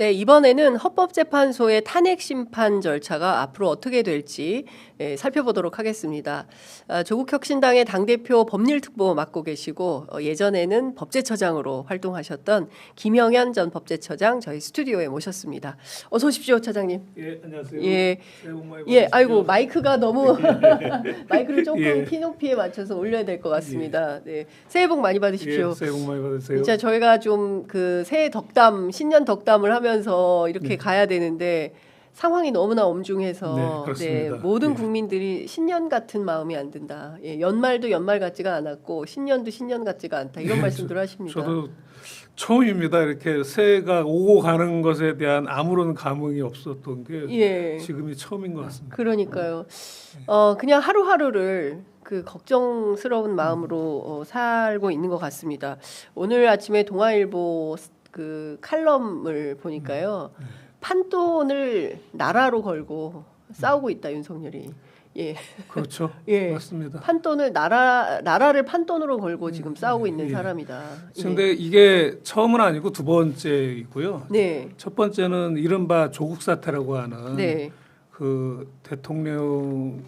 네, 이번에는 헌법재판소의 탄핵 심판 절차가 앞으로 어떻게 될지 예, 살펴보도록 하겠습니다. 아, 조국 혁신당의 당대표 법률특보 맡고 계시고 어, 예전에는 법제처장으로 활동하셨던 김영현 전 법제처장 저희 스튜디오에 모셨습니다. 어서 오십시오, 차장님. 예, 안녕하세요. 예. 예. 아이고 마이크가 너무 마이크를 조금 예. 키 높이에 맞춰서 올려야 될 것 같습니다. 네, 새해 복 많이 받으십시오. 예, 새해 복 많이 받으세요. 진짜 저희가 좀 그 새해 덕담, 신년 덕담을 하면 서 이렇게 가야 되는데 상황이 너무나 엄중해서 네, 그렇습니다. 모든 예. 국민들이 신년 같은 마음이 안 든다. 예, 연말도 연말 같지가 않았고 신년도 신년 같지가 않다. 이런 예, 말씀들 하십니다. 저도 처음입니다. 이렇게 새해가 오고 가는 것에 대한 아무런 감흥이 없었던 게 예. 지금이 처음인 것 같습니다. 그러니까요. 어 그냥 하루하루를 그 걱정스러운 마음으로 어, 살고 있는 것 같습니다. 오늘 아침에 동아일보 그 칼럼을 보니까요. 음, 네. 판돈을 나라로 걸고 싸우고 있다 윤석열이. 예. 그렇죠. 예. 맞습니다. 판돈을 나라 나라를 판돈으로 걸고 지금 싸우고 있는 예. 사람이다. 예. 근데 이게 처음은 아니고 두 번째이고요. 네. 첫 번째는 이른바 조국 사태라고 하는 네. 그 대통령에게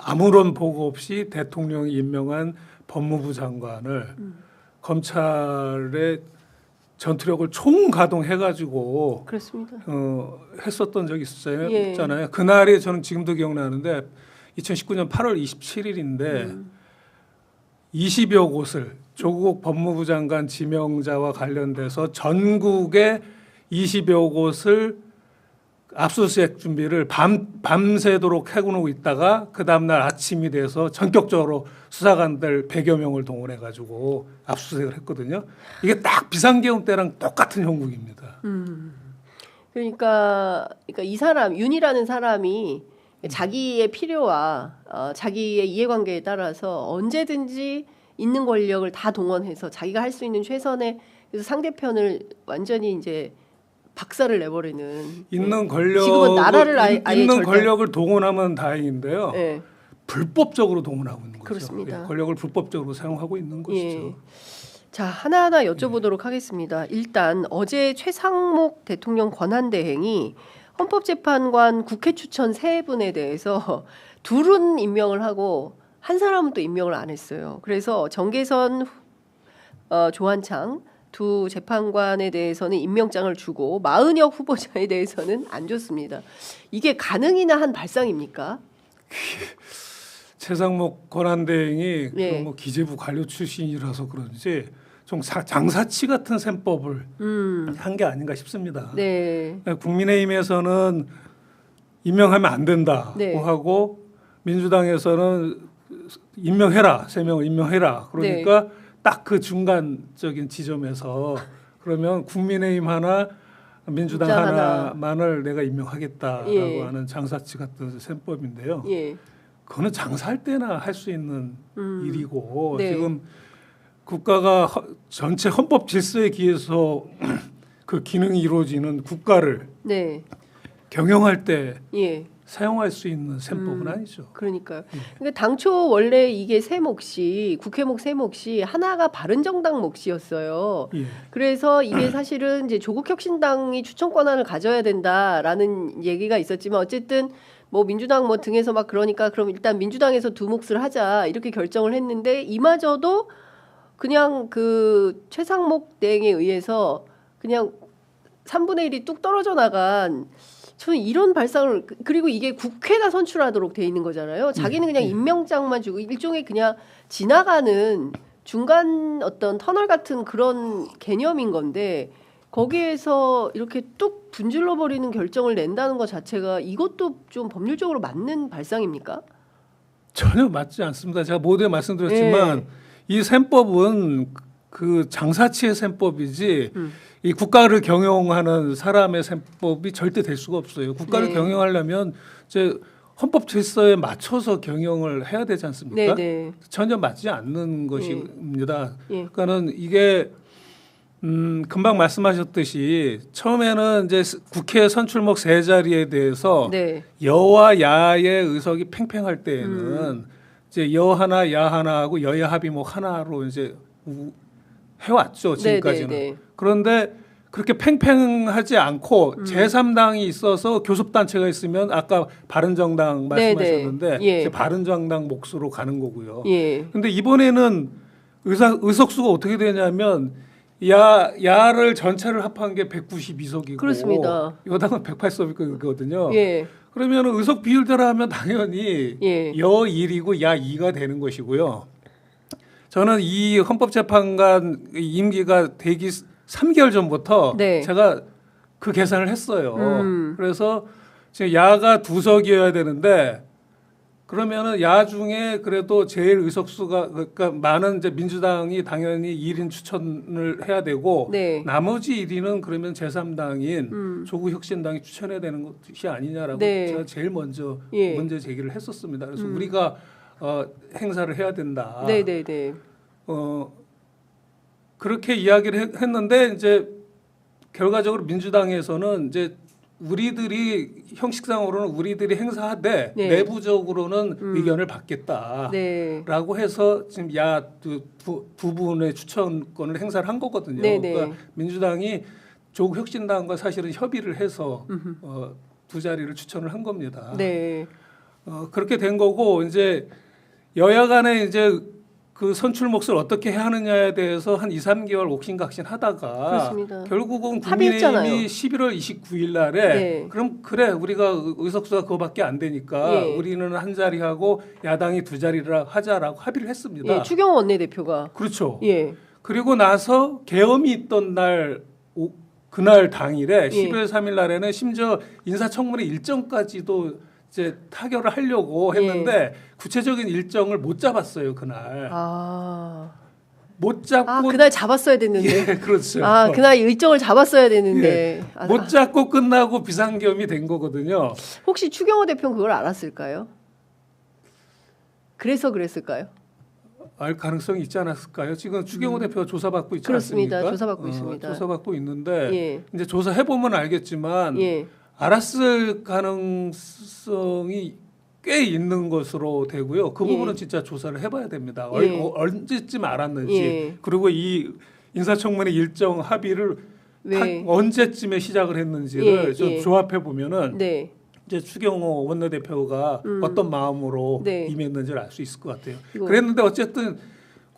아무런 보고 없이 대통령이 임명한 법무부 장관을 음. 검찰의 전투력을 총가동해가지고 그렇습니다. 어, 했었던 적이 있었어요. 예. 그날이 저는 지금도 기억나는데 2019년 8월 27일인데 음. 20여 곳을 조국 법무부 장관 지명자와 관련돼서 전국의 20여 곳을 압수수색 준비를 밤 밤새도록 해놓고 있다가 그 다음 날 아침이 돼서 전격적으로 수사관들 100여 명을 동원해 가지고 압수수색을 했거든요. 이게 딱 비상계엄 때랑 똑같은 형국입니다. 음. 그러니까 그러니까 이 사람 윤이라는 사람이 자기의 필요와 어, 자기의 이해관계에 따라서 언제든지 있는 권력을 다 동원해서 자기가 할 수 있는 최선의 그래서 상대편을 완전히 이제 박살을 내버리는 있는 권력 지금은 나라를 아예- 아예 있는 절대- 권력을 동원하면 다행인데요. 예. 불법적으로 동원하고 있는 거죠. 그렇습니다. 예, 권력을 불법적으로 사용하고 있는 것이죠. 예. 자 하나하나 여쭤보도록 하겠습니다. 일단 어제 최상목 대통령 권한대행이 헌법재판관 국회 추천 세 분에 대해서 둘은 임명을 하고 한 사람은 또 임명을 안 했어요. 그래서 정계선 어, 조한창 두 재판관에 대해서는 임명장을 주고 마은혁 후보자에 대해서는 안 줬습니다. 이게 가능이나 한 발상입니까? 최상목 권한대행이 예. 그뭐 기재부 관료 출신이라서 그런지 좀 사- 장사치 같은 셈법을 음, 한게 아닌가 싶습니다. 네, 국민의힘에서는 임명하면 안 된다고 네. 하고 민주당에서는 임명해라 세 명을 임명해라 그러니까 네. 딱 그 중간적인 지점에서 그러면 국민의힘 하나 민주당 민주당 하나. 하나만을 내가 임명하겠다라고 예. 하는 장사치 같은 셈법인데요. 예, 그거는 장사할 때나 할 수 있는 음. 일이고 네. 지금 국가가 허- 전체 헌법 질서에 기해서 그 기능이 이루어지는 국가를 네, 경영할 때 예. 사용할 수 있는 셈법은 음. 아니죠. 그러니까요. 그러니까 당초 원래 이게 세 몫이 국회 몫세 몫이 하나가 바른정당 몫이었어요. 예. 그래서 이게 사실은 이제 조국 혁신당이 추천 권한을 가져야 된다라는 얘기가 있었지만 어쨌든 뭐 민주당 뭐 등에서 막 그러니까 그럼 일단 민주당에서 두 몫을 하자 이렇게 결정을 했는데 이마저도 그냥 그 최상목 대행에 의해서 그냥 3분의 1이 뚝 떨어져 나간 저는 이런 발상을 그- 그리고 이게 국회가 선출하도록 돼 있는 거잖아요. 자기는 그냥 예. 임명장만 주고 일종의 그냥 지나가는 중간 어떤 터널 같은 그런 개념인 건데 거기에서 이렇게 뚝 분질러 버리는 결정을 낸다는 것 자체가 이것도 좀 법률적으로 맞는 발상입니까? 전혀 맞지 않습니다. 제가 모두에 말씀드렸지만 예. 이 셈법은 그 장사치의 셈법이지 음. 이 국가를 경영하는 사람의 셈법이 절대 될 수가 없어요. 국가를 네. 경영하려면 이제 헌법 질서에 맞춰서 경영을 해야 되지 않습니까? 네, 네. 전혀 맞지 않는 것입니다. 예. 그러니까는 이게 음, 금방 말씀하셨듯이 처음에는 이제 스- 국회 선출목 세 자리에 대해서 네. 여와 야의 의석이 팽팽할 때에는 음. 이제 여 하나 야 하나 하고 여야 합의목 하나로 이제 우- 해왔죠 네, 지금까지는. 네, 네. 그런데 그렇게 팽팽하지 않고 음. 제3당이 있어서 교섭단체가 있으면 아까 바른정당 네네. 말씀하셨는데 예. 이제 바른정당 몫으로 가는 거고요. 예. 근데 이번에는 의사, 의석수가 어떻게 되냐면 야 야를 전체를 합한 게 192석이고 그렇습니다. 여당은 108석이거든요. 예. 그러면 의석 비율대로 하면 당연히 예. 여 1이고 야 2가 되는 것이고요. 저는 이 헌법재판관 임기가 되기 3개월 전부터 네. 제가 그 계산을 했어요. 음. 그래서 지금 야가 두 석이어야 되는데 그러면은 야 중에 그래도 제일 의석수가 그러니까 많은 이제 민주당이 당연히 1인 추천을 해야 되고 네. 나머지 1위는 그러면 제3당인 음. 조국 혁신당이 추천해야 되는 것이 아니냐라고 네. 제가 제일 먼저 예. 문제 제기를 했었습니다. 그래서 음. 우리가 어, 행사를 해야 된다. 네, 네, 네. 어, 그렇게 이야기를 했- 했는데 이제 결과적으로 민주당에서는 이제 우리들이 형식상으로는 우리들이 행사하되 네. 내부적으로는 음. 의견을 받겠다. 네. 라고 해서 지금 야두 두, 두 분의 추천권을 행사를 한 거거든요. 네네. 그러니까 민주당이 조국 혁신당과 사실은 협의를 해서 어, 두 자리를 추천을 한 겁니다. 네. 어, 그렇게 된 거고 이제 여야 간에 이제 그 선출 몫을 어떻게 해야 하느냐에 대해서 한 2, 3개월 옥신각신 하다가 그렇습니다. 결국은 합의했잖아요. 국민의힘이 11월 29일 날에 네. 그럼 그래 우리가 의- 의석수가 그거밖에 안 되니까 예. 우리는 한 자리 하고 야당이 두 자리라 하자라고 합의를 했습니다. 예. 추경호 원내대표가 그렇죠. 예. 그리고 나서 계엄이 있던 날 오- 그날 당일에 예. 12월 3일 날에는 심지어 인사청문회 일정까지도 이제 타결을 하려고 예. 했는데 구체적인 일정을 못 잡았어요 그날 아. 못 잡고 아, 그날 잡았어야 됐는데. 예 그렇죠 아, 그날 일정을 잡았어야 됐는데. 아, 못 잡고 끝나고 비상계엄이 된 거거든요 혹시 추경호 대표는 그걸 알았을까요? 그래서 그랬을까요? 알 가능성이 있지 않았을까요 지금 추경호 대표가 조사받고 있지 음. 그렇습니다. 않습니까 조사받고 어, 있습니다. 조사받고 있는데 예. 이제 조사해 보면 알겠지만 예. 알았을 가능성이 꽤 있는 것으로 되고요. 그 예. 부분은 진짜 조사를 해봐야 됩니다. 예. 얼, 언제쯤 알았는지 예. 그리고 이 인사청문회 일정 합의를 다- 왜? 언제쯤에 시작을 했는지를 예, 좀 예. 조합해 보면은 네. 이제 추경호 원내대표가 음. 어떤 마음으로 네. 임했는지를 알 수 있을 것 같아요. 그랬는데 어쨌든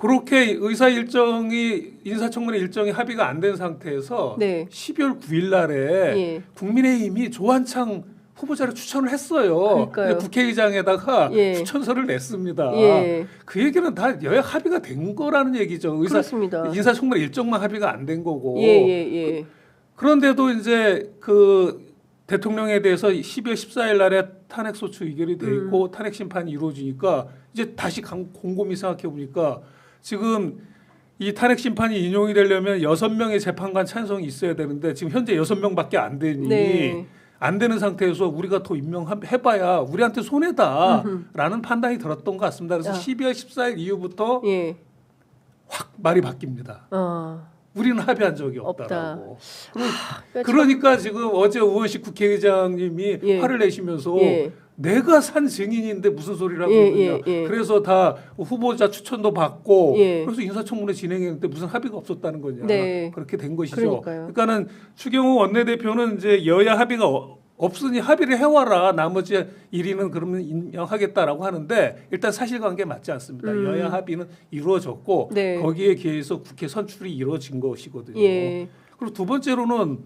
그렇게 의사 일정이 인사청문회 일정이 합의가 안 된 상태에서 네. 12월 9일 날에 예. 국민의힘이 조한창 후보자를 추천을 했어요. 국회의장에다가 예. 추천서를 냈습니다. 예. 그 얘기는 다 여야 합의가 된 거라는 얘기죠. 의사 그렇습니다. 인사청문회 일정만 합의가 안 된 거고. 예, 예, 예. 그런데도 이제 그 대통령에 대해서 12월 14일 날에 탄핵 소추 의결이 돼 있고 음. 탄핵 심판이 이루어지니까 이제 다시 강- 곰곰이 생각해 보니까 지금 이 탄핵 심판이 인용이 되려면 여섯 명의 재판관 찬성이 있어야 되는데 지금 현재 여섯 명밖에 안 되니 네. 안 되는 상태에서 우리가 더 임명해봐야 우리한테 손해다라는 판단이 들었던 것 같습니다. 그래서 야. 12월 14일 이후부터 예. 확 말이 바뀝니다. 어. 우리는 합의한 적이 없다. 없다라고. 그러니까 그러니까 지금 어제 우원식 국회의장님이 예. 화를 내시면서 예. 내가 산 증인인데 무슨 소리라고 예, 그러냐. 예, 예. 그래서 다 후보자 추천도 받고 예. 그래서 인사청문회 진행했는데 무슨 합의가 없었다는 거냐. 네. 그렇게 된 것이죠. 그러니까요. 그러니까는 추경호 원내대표는 이제 여야 합의가 어- 없으니 합의를 해와라. 나머지 1위는 그러면 임명하겠다라고 하는데 일단 사실관계 맞지 않습니다. 음. 여야 합의는 이루어졌고 네. 거기에 기해서 국회 선출이 이루어진 것이거든요. 예. 그리고 두 번째로는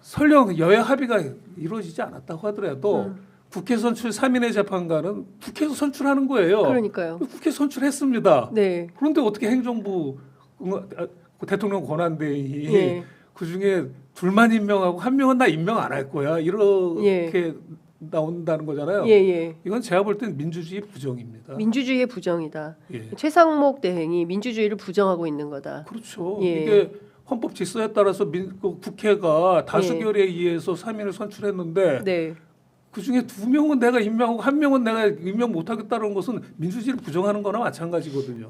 설령 여야 합의가 이루어지지 않았다고 하더라도 음. 국회 선출 3인의 재판관은 국회에서 선출하는 거예요. 그러니까요. 국회 선출했습니다. 네. 그런데 어떻게 행정부 응- 아, 대통령 권한대행이 예. 그 중에 둘만 임명하고 한 명은 나 임명 안 할 거야 이렇게 나온다는 거잖아요. 예, 예. 이건 제가 볼 땐 민주주의 부정입니다. 민주주의의 부정이다. 예. 최상목 대행이 민주주의를 부정하고 있는 거다. 그렇죠. 예. 이게 헌법 질서에 따라서 민, 그 국회가 다수결에 예. 의해서 3인을 선출했는데 네. 그 중에 두 명은 내가 임명하고 한 명은 내가 임명 못하겠다는 것은 민주주의를 부정하는 거나 마찬가지거든요.